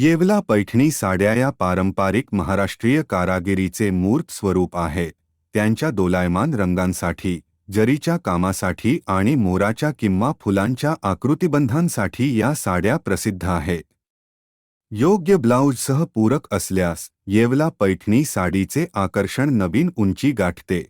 येवला पैठणी साड्या या पारंपरिक महाराष्ट्रीय कारागिरीचे मूर्त स्वरूप आहे. त्यांच्या दोलायमान रंगांसाठी जरीच्या कामासाठी आणि मोराच्या किंवा फुलांच्या आकृतिबंधांसाठी या साड्या प्रसिद्ध आहेत योग्य ब्लाऊजसह पूरक असल्यास येवला पैठणी साडीचे आकर्षण नवीन उंची गाठते.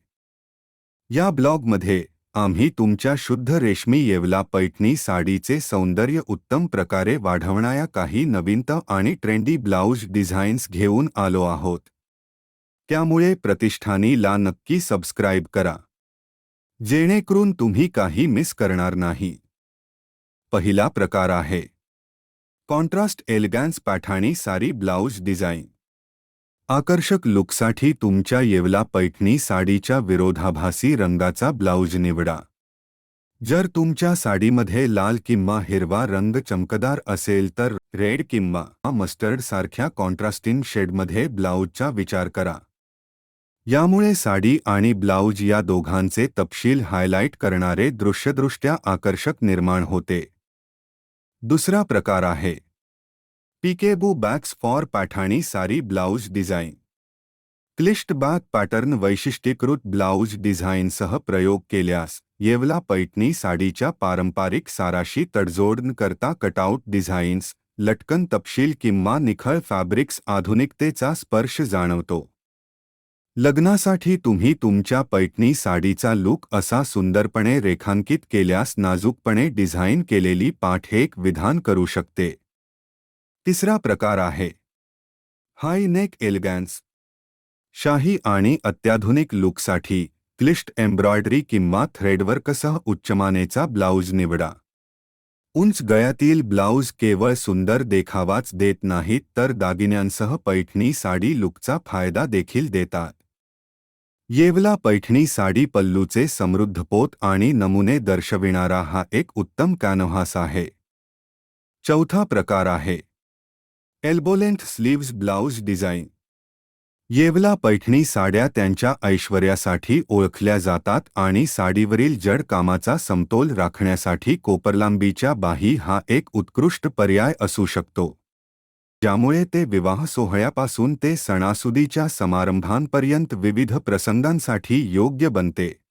या ब्लॉगमध्ये आम्ही तुमच्या शुद्ध रेशमी येवला पैठणी साडीचे सौंदर्य उत्तम प्रकारे वाढवणाऱ्या काही नवीनता आणि ट्रेंडी ब्लाऊज डिझाईन्स घेऊन आलो आहोत. त्यामुळे प्रतिष्ठानी ला नक्की सबस्क्राईब करा. जेणेकरून तुम्ही काही मिस करणार नाही. पहिला प्रकार आहे. कॉन्ट्रास्ट एलगॅन्स पाठाणी सारी ब्लाऊज डिझाईन आकर्षक लुकसाठी तुमच्या येवला पैठणी साडीच्या विरोधाभासी रंगाचा ब्लाऊज निवडा. जर तुमच्या साडीमध्ये लाल किंवा हिरवा रंग चमकदार असेल तर रेड किंवा मस्टर्ड सारख्या कॉन्ट्रास्टिंग शेडमध्ये ब्लाऊजचा विचार करा. यामुळे साडी आणि ब्लाऊज या दोघांचे तपशील हायलाइट करणारे दृश्यदृष्ट्या आकर्षक निर्माण होते. दुसरा प्रकार आहे. पिकेबू bags for Paithani sari blouse design. क्लिष्ट बॅग पॅटर्न वैशिष्ट्यीकृत ब्लाऊज डिझाईनसह प्रयोग केल्यास येवला पैठणी साडीच्या पारंपरिक साराशी तडजोड न करता कटआउट डिझाईन्स लटकन तपशील किंवा निखळ फॅब्रिक्स आधुनिकतेचा स्पर्श जाणवतो. लग्नासाठी तुम्ही तुमच्या पैठणी साडीचा लूक असा सुंदरपणे रेखांकित केल्यास नाजूकपणे डिझाईन केलेली पाठ एक विधान करू शकते. तिसरा प्रकार आहे. High neck elegance. शाही आणि अत्याधुनिक लुकसाठी क्लिष्ट एम्ब्रॉयडरी किंवा थ्रेडवर्कसह उच्चमानेचा ब्लाऊज निवडा? उंच गळ्यातील ब्लाऊज केवळ सुंदर देखावाच देत नाहीत तर दागिन्यांसह पैठणी साडी लुकचा फायदा देखील देतात. येवला पैठणी साडी पल्लूचे समृद्ध पोत आणि नमुने दर्शविणारा हा एक उत्तम कॅनव्हास आहे. चौथा प्रकार आहे. Elbow length sleeves blouse design Yeola Paithani साड्या त्यांच्या ऐश्वर्यासाठी ओळखल्या जातात आणि साडीवरील जड कामाचा समतोल राखण्यासाठी कोपरलांबीच्या बाही हा एक उत्कृष्ट पर्याय असू शकतो. ज्यामुळे ते विवाह सोहळ्यापासून ते सणासुदीच्या समारंभांपर्यंत विविध प्रसंगांसाठी योग्य बनते.